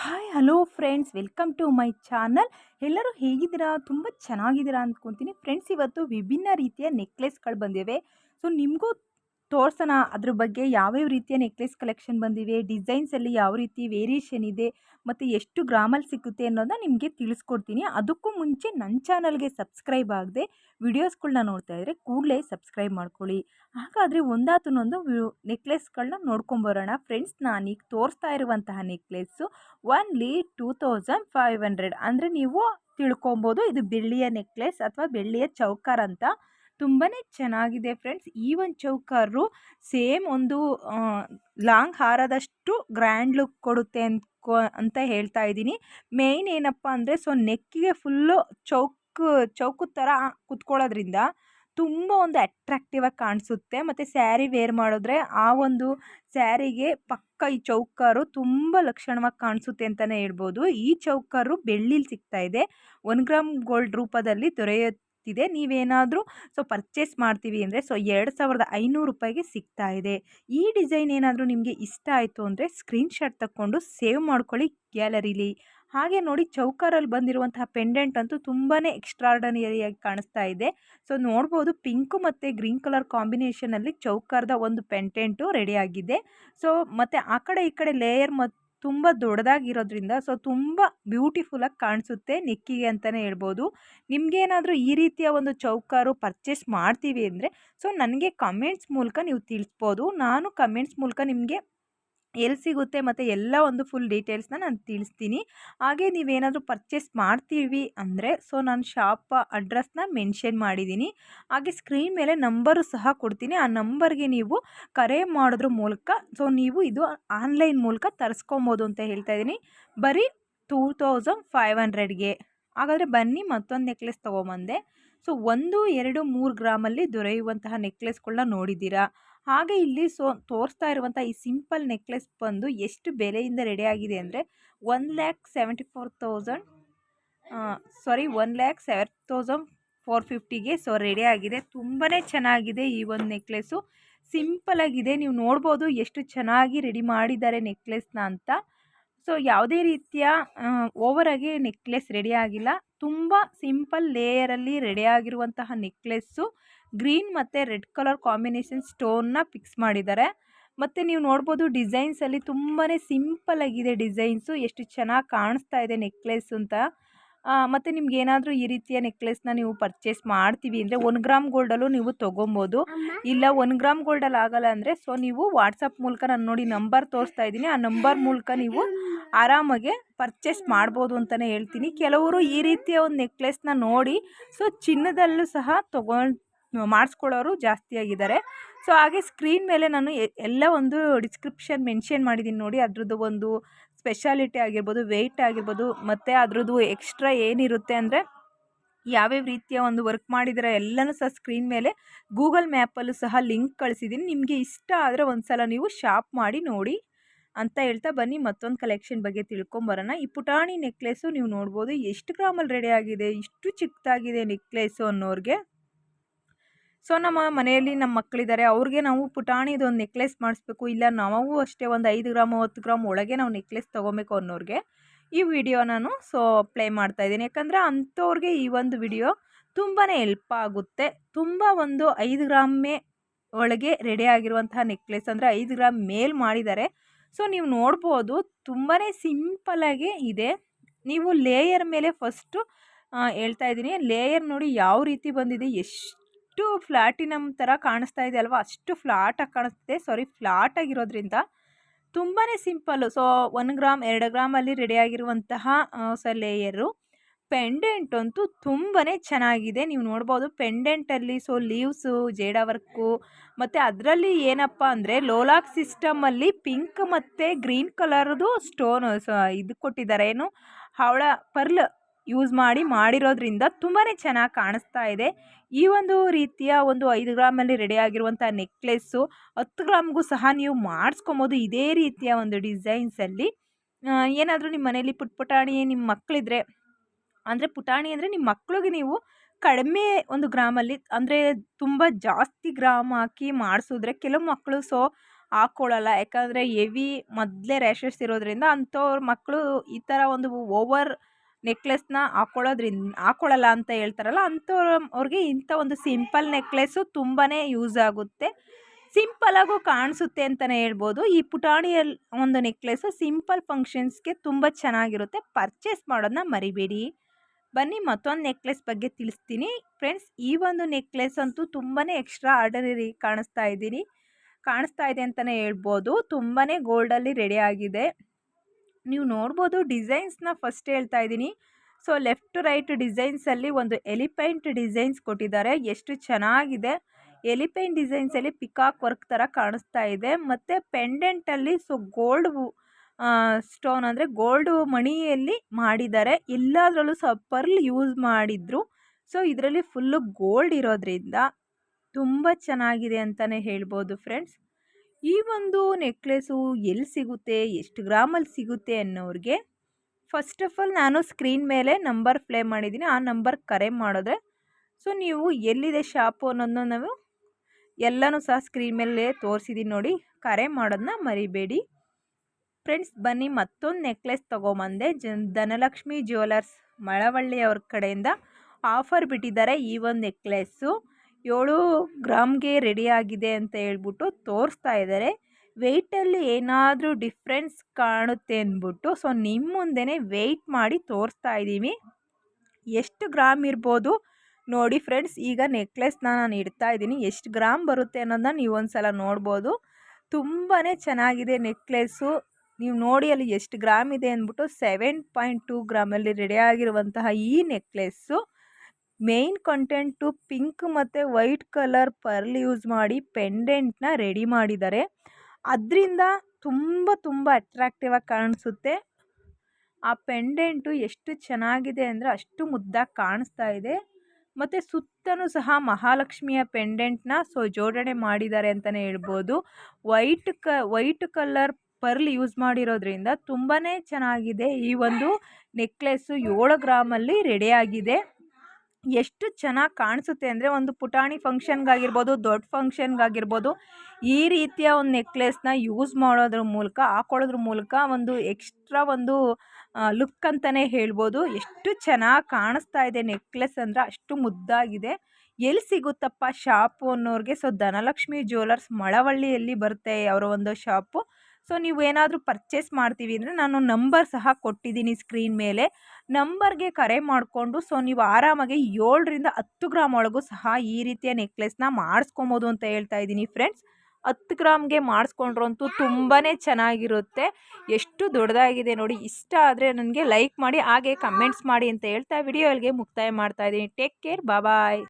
Hi hello friends welcome to my channel ಎಲ್ಲರೂ ಹೇಗಿದ್ದೀರಾ? ತುಂಬ ಚೆನ್ನಾಗಿದ್ದೀರಾ ಅಂದ್ಕೊತೀನಿ. ಫ್ರೆಂಡ್ಸ್ ಇವತ್ತು ವಿಭಿನ್ನ ರೀತಿಯ ನೆಕ್ಲೆಸ್ಗಳು ಬಂದಿವೆ. ಸೊ ನಿಮಗೂ ತೋರ್ಸೋಣ. ಅದ್ರ ಬಗ್ಗೆ ಯಾವ್ಯಾವ ರೀತಿಯ ನೆಕ್ಲೆಸ್ ಕಲೆಕ್ಷನ್ ಬಂದಿವೆ? ಡಿಸೈನ್ಸಲ್ಲಿ ಯಾವ ರೀತಿ ವೇರಿಯೇಷನ್ ಇದೆ? ಮತ್ತು ಎಷ್ಟು ಗ್ರಾಮಲ್ಲಿ ಸಿಗುತ್ತೆ ಅನ್ನೋದನ್ನ ನಿಮಗೆ ತಿಳಿಸ್ಕೊಡ್ತೀನಿ. ಅದಕ್ಕೂ ಮುಂಚೆ ನನ್ನ ಚಾನಲ್ಗೆ ಸಬ್ಸ್ಕ್ರೈಬ್ ಆಗದೆ ವಿಡಿಯೋಸ್ಗಳನ್ನ ನೋಡ್ತಾ ಇದ್ದರೆ ಕೂಡಲೇ ಸಬ್ಸ್ಕ್ರೈಬ್ ಮಾಡ್ಕೊಳ್ಳಿ. ಹಾಗಾದರೆ ಒಂದಾತನೊಂದು ನೆಕ್ಲೆಸ್ಗಳನ್ನ ನೋಡ್ಕೊಂಬರೋಣ. ಫ್ರೆಂಡ್ಸ್ ನಾನೀಗ ತೋರಿಸ್ತಾ ಇರುವಂತಹ necklace only two thousand five hundred ಅಂದರೆ ನೀವು ತಿಳ್ಕೊಬೋದು. ಇದು ಬೆಳ್ಳಿಯ ನೆಕ್ಲೆಸ್ ಅಥವಾ ಬೆಳ್ಳಿಯ ಚೌಕಾರ್ ಅಂತ. ತುಂಬಾ ಚೆನ್ನಾಗಿದೆ ಫ್ರೆಂಡ್ಸ್. ಈ ಒಂದು ಚೌಕಾರು ಸೇಮ್ ಒಂದು ಲಾಂಗ್ ಹಾರದಷ್ಟು ಗ್ರ್ಯಾಂಡ್ ಲುಕ್ ಕೊಡುತ್ತೆ ಅಂತ ಅಂತ ಹೇಳ್ತಾ ಇದ್ದೀನಿ. ಮೇಯ್ನ್ ಏನಪ್ಪ ಅಂದರೆ, ಸೊ ನೆಕ್ಕಿಗೆ ಫುಲ್ಲು ಚೌಕ್, ಚೌಕು ಥರ ಕುತ್ಕೊಳ್ಳೋದ್ರಿಂದ ತುಂಬ ಒಂದು ಅಟ್ರಾಕ್ಟಿವ್ ಆಗಿ ಕಾಣಿಸುತ್ತೆ. ಮತ್ತು ಸ್ಯಾರಿ ವೇರ್ ಮಾಡಿದ್ರೆ ಆ ಒಂದು ಸ್ಯಾರಿಗೆ ಪಕ್ಕ ಈ ಚೌಕಾರು ತುಂಬ ಲಕ್ಷಣವಾಗಿ ಕಾಣಿಸುತ್ತೆ ಅಂತಲೇ ಹೇಳ್ಬೋದು. ಈ ಚೌಕಾರು ಬೆಳ್ಳಿಲಿ ಸಿಗ್ತಾ ಇದೆ. ಒನ್ ಗ್ರಾಮ್ ಗೋಲ್ಡ್ ರೂಪದಲ್ಲಿ ದೊರೆಯುತ್ತಿದೆ ನೀವೇನಾದರೂ ಸೊ, ಪರ್ಚೇಸ್ ಮಾಡ್ತೀವಿ ಅಂದರೆ ಸೊ, ಎರಡು ಸಾವಿರದ ಐನೂರು ರೂಪಾಯಿಗೆ ಸಿಗ್ತಾ ಇದೆ. ಈ ಡಿಸೈನ್ ಏನಾದರೂ ನಿಮಗೆ ಇಷ್ಟ ಆಯಿತು ಅಂದರೆ ಸ್ಕ್ರೀನ್ಶಾಟ್ ತಗೊಂಡು ಸೇವ್ ಮಾಡ್ಕೊಳ್ಳಿ ಗ್ಯಾಲರಿಲಿ. ಹಾಗೆ ನೋಡಿ ಚೌಕರಲ್ಲಿ ಬಂದಿರುವಂತಹ ಪೆಂಡೆಂಟ್ ಅಂತೂ ತುಂಬಾ ಎಕ್ಸ್ಟ್ರಾರ್ಡನರಿಯಾಗಿ ಕಾಣಿಸ್ತಾ ಇದೆ. ಸೊ, ನೋಡ್ಬೋದು ಪಿಂಕ್ ಮತ್ತು ಗ್ರೀನ್ ಕಲರ್ ಕಾಂಬಿನೇಷನಲ್ಲಿ ಚೌಕರ್ದ ಒಂದು ಪೆಂಟೆಂಟು ರೆಡಿಯಾಗಿದೆ ಸೊ, ಮತ್ತು ಆ ಕಡೆ ಈ ಕಡೆ ಲೇಯರ್ ಮತ್ತು ತುಂಬ ದೊಡ್ಡದಾಗಿರೋದ್ರಿಂದ ಸೊ, ತುಂಬ ಬ್ಯೂಟಿಫುಲ್ಲಾಗಿ ಕಾಣಿಸುತ್ತೆ ನೆಕ್ಕಿಗೆ ಅಂತಲೇ ಹೇಳ್ಬೋದು. ನಿಮಗೇನಾದರೂ ಈ ರೀತಿಯ ಒಂದು ಚೌಕಾರು ಪರ್ಚೇಸ್ ಮಾಡ್ತೀವಿ ಅಂದರೆ, ಸೊ, ನನಗೆ ಕಮೆಂಟ್ಸ್ ಮೂಲಕ ನೀವು ತಿಳಿಸ್ಬೋದು. ನಾನು ಕಮೆಂಟ್ಸ್ ಮೂಲಕ ನಿಮಗೆ ಎಲ್ಲಿ ಸಿಗುತ್ತೆ ಮತ್ತು ಎಲ್ಲ ಒಂದು ಫುಲ್ ಡೀಟೇಲ್ಸ್ನ ನಾನು ತಿಳಿಸ್ತೀನಿ. ಹಾಗೆ ನೀವೇನಾದರೂ ಪರ್ಚೇಸ್ ಮಾಡ್ತೀವಿ ಅಂದರೆ ಸೊ ನಾನು ಶಾಪ್ ಅಡ್ರೆಸ್ನ ಮೆನ್ಷನ್ ಮಾಡಿದ್ದೀನಿ. ಹಾಗೆ ಸ್ಕ್ರೀನ್ ಮೇಲೆ ನಂಬರು ಸಹ ಕೊಡ್ತೀನಿ. ಆ ನಂಬರ್ಗೆ ನೀವು ಕರೆ ಮಾಡೋದ್ರ ಮೂಲಕ ಸೊ ನೀವು ಇದು ಆನ್ಲೈನ್ ಮೂಲಕ ತರಿಸ್ಕೊಬೋದು ಅಂತ ಹೇಳ್ತಾ ಇದ್ದೀನಿ. ಬರೀ ಟೂ ತೌಸಂಡ್ ಫೈವ್ ಹಂಡ್ರೆಡ್ಗೆ ಹಾಗಾದರೆ ಬನ್ನಿ ಮತ್ತೊಂದು ನೆಕ್ಲೆಸ್ ತೊಗೊಂಬಂದೆ. ಸೊ ಒಂದು, ಎರಡು, ಮೂರು ಗ್ರಾಮಲ್ಲಿ ದೊರೆಯುವಂತಹ ನೆಕ್ಲೆಸ್ಗಳನ್ನ ನೋಡಿದ್ದೀರಾ? ಹಾಗೆ ಇಲ್ಲಿ ಸೊ ತೋರಿಸ್ತಾ ಇರುವಂಥ ಈ ಸಿಂಪಲ್ ನೆಕ್ಲೆಸ್ ಬಂದು ಎಷ್ಟು ಬೆಲೆಯಿಂದ ರೆಡಿಯಾಗಿದೆ ಅಂದರೆ one lakh seventy four thousand sorry one lakh seven thousand four ಫಿಫ್ಟಿಗೆ so ರೆಡಿಯಾಗಿದೆ ತುಂಬಾ ಚೆನ್ನಾಗಿದೆ ಈ ಒಂದು ನೆಕ್ಲೆಸ್ಸು ಸಿಂಪಲಾಗಿದೆ ನೀವು ನೋಡ್ಬೋದು ಎಷ್ಟು ಚೆನ್ನಾಗಿ ರೆಡಿ ಮಾಡಿದ್ದಾರೆ ನೆಕ್ಲೆಸ್ನ ಅಂತ. ಸೊ, ಯಾವುದೇ ರೀತಿಯ ಓವರಾಗಿ ನೆಕ್ಲೆಸ್ ರೆಡಿ ಆಗಿಲ್ಲ. ತುಂಬ ಸಿಂಪಲ್ ಲೇಯರಲ್ಲಿ ರೆಡಿಯಾಗಿರುವಂತಹ ನೆಕ್ಲೆಸ್ಸು, ಗ್ರೀನ್ ಮತ್ತು ರೆಡ್ ಕಲರ್ ಕಾಂಬಿನೇಷನ್ ಸ್ಟೋನ್ನ ಫಿಕ್ಸ್ ಮಾಡಿದ್ದಾರೆ. ಮತ್ತು ನೀವು ನೋಡ್ಬೋದು ಡಿಸೈನ್ಸಲ್ಲಿ ತುಂಬಾ ಸಿಂಪಲ್ಲಾಗಿದೆ ಡಿಸೈನ್ಸು. ಎಷ್ಟು ಚೆನ್ನಾಗಿ ಕಾಣಿಸ್ತಾ ಇದೆ ನೆಕ್ಲೆಸ್ ಅಂತ. ಮತ್ತು ನಿಮ್ಗೆ ಏನಾದರೂ ಈ ರೀತಿಯ ನೆಕ್ಲೆಸ್ನ ನೀವು ಪರ್ಚೇಸ್ ಮಾಡ್ತೀವಿ ಅಂದರೆ ಒನ್ ಗ್ರಾಮ್ ಗೋಲ್ಡಲ್ಲೂ ನೀವು ತೊಗೊಬೋದು. ಇಲ್ಲ ಒನ್ ಗ್ರಾಮ್ ಗೋಲ್ಡಲ್ಲಿ ಆಗಲ್ಲ ಅಂದರೆ ಸೊ ನೀವು ವಾಟ್ಸಪ್ ಮೂಲಕ ನಾನು ನೋಡಿ ನಂಬರ್ ತೋರಿಸ್ತಾ ಇದ್ದೀನಿ. ಆ ನಂಬರ್ ಮೂಲಕ ನೀವು ಆರಾಮಾಗೆ ಪರ್ಚೇಸ್ ಮಾಡ್ಬೋದು ಅಂತಲೇ ಹೇಳ್ತೀನಿ. ಕೆಲವರು ಈ ರೀತಿಯ ಒಂದು ನೆಕ್ಲೆಸ್ನ ನೋಡಿ ಸೊ ಚಿನ್ನದಲ್ಲೂ ಸಹ ತೊಗೊಂಡು ಮಾಡಿಸ್ಕೊಳ್ಳೋರು ಜಾಸ್ತಿಯಾಗಿದ್ದಾರೆ ಸೊ ಹಾಗೆ ಸ್ಕ್ರೀನ್ ಮೇಲೆ ನಾನು ಎಲ್ಲ ಒಂದು ಡಿಸ್ಕ್ರಿಪ್ಷನ್ ಮೆನ್ಷನ್ ಮಾಡಿದ್ದೀನಿ ನೋಡಿ. ಅದ್ರದ್ದು ಒಂದು ಸ್ಪೆಷಾಲಿಟಿ ಆಗಿರ್ಬೋದು, ವೆಯ್ಟ್ ಆಗಿರ್ಬೋದು, ಮತ್ತು ಅದ್ರದ್ದು ಎಕ್ಸ್ಟ್ರಾ ಏನಿರುತ್ತೆ ಅಂದರೆ ಯಾವ್ಯಾವ ರೀತಿಯ ಒಂದು ವರ್ಕ್ ಮಾಡಿದರೆ ಎಲ್ಲನೂ ಸಹ ಸ್ಕ್ರೀನ್ ಮೇಲೆ ಗೂಗಲ್ ಮ್ಯಾಪಲ್ಲೂ ಸಹ ಲಿಂಕ್ ಕಳಿಸಿದ್ದೀನಿ ನಿಮಗೆ ಇಷ್ಟ ಆದರೆ ಒಂದು ಸಲ ನೀವು ಶಾಪ್ ಮಾಡಿ ನೋಡಿ ಅಂತ ಹೇಳ್ತಾ ಬನ್ನಿ. ಮತ್ತೊಂದು ಕಲೆಕ್ಷನ್ ಬಗ್ಗೆ ತಿಳ್ಕೊಂಬರೋಣ ಈ ಪುಟಾಣಿ ನೆಕ್ಲೆಸ್ಸು ನೀವು ನೋಡ್ಬೋದು, ಎಷ್ಟು ಗ್ರಾಮಲ್ಲಿ ರೆಡಿ ಆಗಿದೆ, ಇಷ್ಟು ಚಿಕ್ಕದಾಗಿದೆ ನೆಕ್ಲೆಸ್ಸು ಅನ್ನೋರಿಗೆ. ಸೊ, ನಮ್ಮ ಮನೆಯಲ್ಲಿ ನಮ್ಮ ಮಕ್ಕಳಿದ್ದಾರೆ ಅವ್ರಿಗೆ ನಾವು ಪುಟಾಣಿದು ಒಂದು ನೆಕ್ಲೆಸ್ ಮಾಡಿಸ್ಬೇಕು. ಇಲ್ಲ, ನಾವು ಅಷ್ಟೇ ಒಂದು ಐದು ಗ್ರಾಮ್, ಹತ್ತು ಗ್ರಾಮ್ ಒಳಗೆ ನಾವು ನೆಕ್ಲೆಸ್ ತೊಗೊಬೇಕು ಅನ್ನೋರಿಗೆ ಈ ವಿಡಿಯೋ ನಾನು, ಸೊ ಪ್ಲೇ ಮಾಡ್ತಾಯಿದ್ದೀನಿ ಯಾಕಂದರೆ ಅಂಥವ್ರಿಗೆ ಈ ಒಂದು ವಿಡಿಯೋ ತುಂಬಾ ಹೆಲ್ಪ್ ಆಗುತ್ತೆ. ತುಂಬ ಒಂದು ಐದು ಗ್ರಾಮೇ ಒಳಗೆ ರೆಡಿ ಆಗಿರುವಂತಹ ನೆಕ್ಲೆಸ್ ಅಂದರೆ ಐದು ಗ್ರಾಮ್ ಮೇಲ್ ಮಾಡಿದ್ದಾರೆ. ಸೊ, ನೀವು ನೋಡ್ಬೋದು ತುಂಬಾ ಸಿಂಪಲಾಗಿ ಇದೆ. ನೀವು ಲೇಯರ್ ಮೇಲೆ ಫಸ್ಟು ಹೇಳ್ತಾ ಇದ್ದೀನಿ. ಲೇಯರ್ ನೋಡಿ ಯಾವ ರೀತಿ ಬಂದಿದೆ, ಎಷ್ಟು ಅಷ್ಟು ಫ್ಲ್ಯಾಟಿನಮ್ ಥರ ಕಾಣಿಸ್ತಾ ಇದೆ ಅಲ್ವಾ? ಅಷ್ಟು ಫ್ಲಾಟಾಗಿ ಕಾಣಿಸ್ತಿದೆ. ಸಾರಿ ಫ್ಲಾಟಾಗಿರೋದ್ರಿಂದ ತುಂಬಾ ಸಿಂಪಲ್ಲು. ಸೊ ಒನ್ ಗ್ರಾಮ್, ಎರಡು ಗ್ರಾಮಲ್ಲಿ ರೆಡಿಯಾಗಿರುವಂತಹ ಸೊ ಲೇಯರು ಪೆಂಡೆಂಟ್ ಅಂತೂ ತುಂಬಾ ಚೆನ್ನಾಗಿದೆ. ನೀವು ನೋಡ್ಬೋದು ಪೆಂಡೆಂಟಲ್ಲಿ ಸೊ, ಲೀವ್ಸು, ಜೇಡ ವರ್ಕು ಮತ್ತು ಅದರಲ್ಲಿ ಏನಪ್ಪ ಅಂದರೆ ಲೋಲಾಕ್ ಸಿಸ್ಟಮಲ್ಲಿ ಪಿಂಕ್ ಮತ್ತು ಗ್ರೀನ್ ಕಲರ್ದು ಸ್ಟೋನು ಇದು ಕೊಟ್ಟಿದ್ದಾರೆ. ಏನು? ಹವಳ, ಪರ್ಲ್. ಯೂಸ್ ಮಾಡಿ ಮಾಡಿರೋದ್ರಿಂದ ತುಂಬಾ ಚೆನ್ನಾಗಿ ಕಾಣಿಸ್ತಾ ಇದೆ. ಈ ಒಂದು ರೀತಿಯ ಒಂದು ಐದು ಗ್ರಾಮಲ್ಲಿ ರೆಡಿಯಾಗಿರುವಂಥ ನೆಕ್ಲೆಸ್ಸು ಹತ್ತು ಗ್ರಾಮ್ಗೂ ಸಹ ನೀವು ಮಾಡಿಸ್ಕೊಬೋದು ಇದೇ ರೀತಿಯ ಒಂದು ಡಿಸೈನ್ಸಲ್ಲಿ ಏನಾದರೂ ನಿಮ್ಮ ಮನೇಲಿ ಪುಟ್ ಪುಟಾಣಿ ನಿಮ್ಮ ಮಕ್ಕಳಿದ್ರೆ ಅಂದರೆ ಪುಟಾಣಿ ಅಂದರೆ ನಿಮ್ಮ ಮಕ್ಕಳಿಗೆ ನೀವು ಕಡಿಮೆ ಒಂದು ಗ್ರಾಮಲ್ಲಿ ಅಂದರೆ ತುಂಬ ಜಾಸ್ತಿ ಗ್ರಾಮ್ ಹಾಕಿ ಮಾಡಿಸಿದ್ರೆ ಕೆಲವು ಮಕ್ಕಳು ಸೊ ಹಾಕ್ಕೊಳ್ಳಲ್ಲ ಯಾಕಂದರೆ ಹೆವಿ ಮೊದಲೇ ರ್ಯಾಷಸ್ ಇರೋದ್ರಿಂದ ಅಂಥವ್ರ ಮಕ್ಕಳು ಈ ಥರ ಒಂದು ಓವರ್ ನೆಕ್ಲೆಸ್ನ ಹಾಕೊಳ್ಳೋದ್ರಿಂದ, ಹಾಕೊಳ್ಳಲ್ಲ ಅಂತ ಹೇಳ್ತಾರಲ್ಲ, ಅಂಥವ್ರು, ಅವ್ರಿಗೆ ಇಂಥ ಒಂದು ಸಿಂಪಲ್ ನೆಕ್ಲೆಸ್ಸು ತುಂಬಾ ಯೂಸ್ ಆಗುತ್ತೆ. ಸಿಂಪಲಾಗೂ ಕಾಣಿಸುತ್ತೆ ಅಂತಲೇ ಹೇಳ್ಬೋದು. ಈ ಪುಟಾಣಿಯಲ್ಲಿ ಒಂದು ನೆಕ್ಲೆಸ್ಸು ಸಿಂಪಲ್ ಫಂಕ್ಷನ್ಸ್ಗೆ ತುಂಬ ಚೆನ್ನಾಗಿರುತ್ತೆ. ಪರ್ಚೇಸ್ ಮಾಡೋದನ್ನ ಮರಿಬೇಡಿ. ಬನ್ನಿ, ಮತ್ತೊಂದು ನೆಕ್ಲೆಸ್ ಬಗ್ಗೆ ತಿಳಿಸ್ತೀನಿ. ಫ್ರೆಂಡ್ಸ್, ಈ ಒಂದು ನೆಕ್ಲೆಸ್ ಅಂತೂ ತುಂಬಾ ಎಕ್ಸ್ಟ್ರಾ ಆರ್ಡನರಿ ಕಾಣಿಸ್ತಾ ಇದ್ದೀನಿ. ಕಾಣಿಸ್ತಾ ಇದೆ ಅಂತಲೇ ಹೇಳ್ಬೋದು. ತುಂಬಾ ಗೋಲ್ಡಲ್ಲಿ ರೆಡಿ ಆಗಿದೆ. ನೀವು ನೋಡ್ಬೋದು ಡಿಸೈನ್ಸ್ನ ಫಸ್ಟ್ ಹೇಳ್ತಾ ಇದ್ದೀನಿ. ಸೊ, ಲೆಫ್ಟ್ ರೈಟ್ ಡಿಸೈನ್ಸಲ್ಲಿ ಒಂದು ಎಲಿಪೈಂಟ್ ಡಿಸೈನ್ಸ್ ಕೊಟ್ಟಿದ್ದಾರೆ. ಎಷ್ಟು ಚೆನ್ನಾಗಿದೆ. ಎಲಿಪೈಂಟ್ ಡಿಸೈನ್ಸಲ್ಲಿ ಪಿಕಾಕ್ ವರ್ಕ್ ಥರ ಕಾಣಿಸ್ತಾ ಇದೆ. ಮತ್ತು ಪೆಂಡೆಂಟಲ್ಲಿ ಸೊ, ಗೋಲ್ಡ್ ಸ್ಟೋನ್ ಅಂದರೆ ಗೋಲ್ಡ್ ಮಣಿಯಲ್ಲಿ ಮಾಡಿದ್ದಾರೆ. ಎಲ್ಲದರಲ್ಲೂ ಸಹ ಪರ್ಲ್ ಯೂಸ್ ಮಾಡಿದ್ರು. ಸೊ, ಇದರಲ್ಲಿ ಫುಲ್ಲು ಗೋಲ್ಡ್ ಇರೋದ್ರಿಂದ ತುಂಬ ಚೆನ್ನಾಗಿದೆ ಅಂತಲೇ ಹೇಳ್ಬೋದು ಫ್ರೆಂಡ್ಸ್. ಈ ಒಂದು ನೆಕ್ಲೆಸು ಎಲ್ಲಿ ಸಿಗುತ್ತೆ, ಎಷ್ಟು ಗ್ರಾಮಲ್ಲಿ ಸಿಗುತ್ತೆ ಅನ್ನೋರಿಗೆ ಫಸ್ಟ್ ಆಫ್ ಆಲ್ ನಾನು ಸ್ಕ್ರೀನ್ ಮೇಲೆ ನಂಬರ್ ಪ್ಲೇ ಮಾಡಿದ್ದೀನಿ. ಆ ನಂಬರ್ ಕರೆ ಮಾಡಿದ್ರೆ ಸೊ ನೀವು ಎಲ್ಲಿದೆ ಶಾಪು ಅನ್ನೋದನ್ನ ನಾವು ಎಲ್ಲನೂ ಸಹ ಸ್ಕ್ರೀನ್ ಮೇಲೆ ತೋರಿಸಿದ್ದೀನಿ ನೋಡಿ. ಕರೆ ಮಾಡೋದನ್ನ ಮರಿಬೇಡಿ. ಫ್ರೆಂಡ್ಸ್ ಬನ್ನಿ ಮತ್ತೊಂದು ನೆಕ್ಲೆಸ್ ತೊಗೊಂಬಂದೆ. ಜನ್, ಧನಲಕ್ಷ್ಮಿ ಜ್ಯುವೆಲರ್ಸ್ ಮಳವಳ್ಳಿ ಅವ್ರ ಕಡೆಯಿಂದ ಆಫರ್ ಬಿಟ್ಟಿದ್ದಾರೆ ಈ ಒಂದು ನೆಕ್ಲೆಸ್ಸು ಏಳು ಗ್ರಾಮ್ಗೆ ರೆಡಿಯಾಗಿದೆ ಅಂತ ಹೇಳ್ಬಿಟ್ಟು ತೋರಿಸ್ತಾ ಇದ್ದಾರೆ ವೆಯ್ಟಲ್ಲಿ ಏನಾದರೂ ಡಿಫ್ರೆನ್ಸ್ ಕಾಣುತ್ತೆ ಅಂದ್ಬಿಟ್ಟು ಸೊ ನಿಮ್ಮ ಮುಂದೆ ವೆಯ್ಟ್ ಮಾಡಿ ತೋರಿಸ್ತಾ ಇದ್ದೀವಿ. ಎಷ್ಟು ಗ್ರಾಮ್ ಇರ್ಬೋದು? ನೋಡಿ ಫ್ರೆಂಡ್ಸ್ ಈಗ ನೆಕ್ಲೆಸ್ನ ನಾನು ಇಡ್ತಾ ಇದ್ದೀನಿ. ಎಷ್ಟು ಗ್ರಾಮ್ ಬರುತ್ತೆ ಅನ್ನೋದನ್ನ ನೀವು ಒಂದು ಸಲ ನೋಡ್ಬೋದು. ತುಂಬಾ ಚೆನ್ನಾಗಿದೆ ನೆಕ್ಲೆಸ್ಸು ನೀವು ನೋಡಿ ಅಲ್ಲಿ ಎಷ್ಟು ಗ್ರಾಮ್ ಇದೆ ಅಂದ್ಬಿಟ್ಟು ಸೆವೆನ್ ಪಾಯಿಂಟ್ ಟೂ ಗ್ರಾಮಲ್ಲಿ ರೆಡಿಯಾಗಿರುವಂತಹ ಈ ನೆಕ್ಲೆಸ್ಸು ಮೇಯ್ನ್ ಕಂಟೆಂಟು ಪಿಂಕ್ ಮತ್ತು ವೈಟ್ ಕಲರ್ ಪರ್ಲ್ ಯೂಸ್ ಮಾಡಿ ಪೆಂಡೆಂಟ್ನ ರೆಡಿ ಮಾಡಿದ್ದಾರೆ. ಅದರಿಂದ ತುಂಬ ತುಂಬ ಅಟ್ರಾಕ್ಟಿವ್ ಆಗಿ ಕಾಣಿಸುತ್ತೆ. ಆ ಪೆಂಡೆಂಟು ಎಷ್ಟು ಚೆನ್ನಾಗಿದೆ ಅಂದರೆ ಅಷ್ಟು ಮುದ್ದಾಗಿ ಕಾಣಿಸ್ತಾ ಇದೆ. ಮತ್ತು ಸುತ್ತಲೂ ಸಹ ಮಹಾಲಕ್ಷ್ಮಿಯ ಪೆಂಡೆಂಟ್ನ ಸೊ ಜೋಡಣೆ ಮಾಡಿದ್ದಾರೆ ಅಂತಲೇ ಹೇಳ್ಬೋದು. ವೈಟ್ ಕ, ವೈಟ್ ಕಲರ್ ಪರ್ಲ್ ಯೂಸ್ ಮಾಡಿರೋದ್ರಿಂದ ತುಂಬಾ ಚೆನ್ನಾಗಿದೆ. ಈ ಒಂದು ನೆಕ್ಲೆಸ್ಸು ಏಳು ಗ್ರಾಮಲ್ಲಿ ರೆಡಿಯಾಗಿದೆ ಎಷ್ಟು ಚೆನ್ನಾಗಿ ಕಾಣಿಸುತ್ತೆ ಅಂದರೆ ಒಂದು ಪುಟಾಣಿ ಫಂಕ್ಷನ್ಗಾಗಿರ್ಬೋದು, ದೊಡ್ಡ ಫಂಕ್ಷನ್ಗಾಗಿರ್ಬೋದು, ಈ ರೀತಿಯ ಒಂದು ನೆಕ್ಲೆಸ್ನ ಯೂಸ್ ಮಾಡೋದ್ರ ಮೂಲಕ, ಹಾಕೊಳ್ಳೋದ್ರ ಮೂಲಕ ಒಂದು ಎಕ್ಸ್ಟ್ರಾ ಒಂದು ಲುಕ್ ಅಂತಲೇ ಹೇಳ್ಬೋದು. ಎಷ್ಟು ಚೆನ್ನಾಗಿ ಕಾಣಿಸ್ತಾ ಇದೆ ನೆಕ್ಲೆಸ್ ಅಂದರೆ ಅಷ್ಟು ಮುದ್ದಾಗಿದೆ. ಎಲ್ಲಿ ಸಿಗುತ್ತಪ್ಪ ಶಾಪು ಅನ್ನೋರಿಗೆ? ಸೊ, ಧನಲಕ್ಷ್ಮಿ ಜ್ಯುವೆಲರ್ಸ್ ಮಳವಳ್ಳಿಯಲ್ಲಿ ಬರುತ್ತೆ ಅವರ ಒಂದು ಶಾಪು. ಸೊ ನೀವು ಏನಾದರೂ ಪರ್ಚೇಸ್ ಮಾಡ್ತೀವಿ ಅಂದರೆ ನಾನು ನಂಬರ್ ಸಹ ಕೊಟ್ಟಿದ್ದೀನಿ ಸ್ಕ್ರೀನ್ ಮೇಲೆ. ನಂಬರ್ಗೆ ಕರೆ ಮಾಡಿಕೊಂಡು, ಸೊ, ನೀವು ಆರಾಮಾಗಿ ಏಳರಿಂದ ಹತ್ತು ಗ್ರಾಮ್ ಒಳಗೂ ಸಹ ಈ ರೀತಿಯ ನೆಕ್ಲೆಸ್ನ ಮಾಡಿಸ್ಕೊಬೋದು ಅಂತ ಹೇಳ್ತಾ ಇದ್ದೀನಿ ಫ್ರೆಂಡ್ಸ್. ಹತ್ತು ಗ್ರಾಮ್ಗೆ ಮಾಡಿಸ್ಕೊಂಡ್ರಂತೂ ತುಂಬಾ ಚೆನ್ನಾಗಿರುತ್ತೆ. ಎಷ್ಟು ದೊಡ್ಡದಾಗಿದೆ ನೋಡಿ. ಇಷ್ಟ ಆದರೆ ನನಗೆ ಲೈಕ್ ಮಾಡಿ, ಹಾಗೆ ಕಮೆಂಟ್ಸ್ ಮಾಡಿ ಅಂತ ಹೇಳ್ತಾ ವಿಡಿಯೋ ಮುಕ್ತಾಯ ಮಾಡ್ತಾ ಇದ್ದೀನಿ. Take care bye.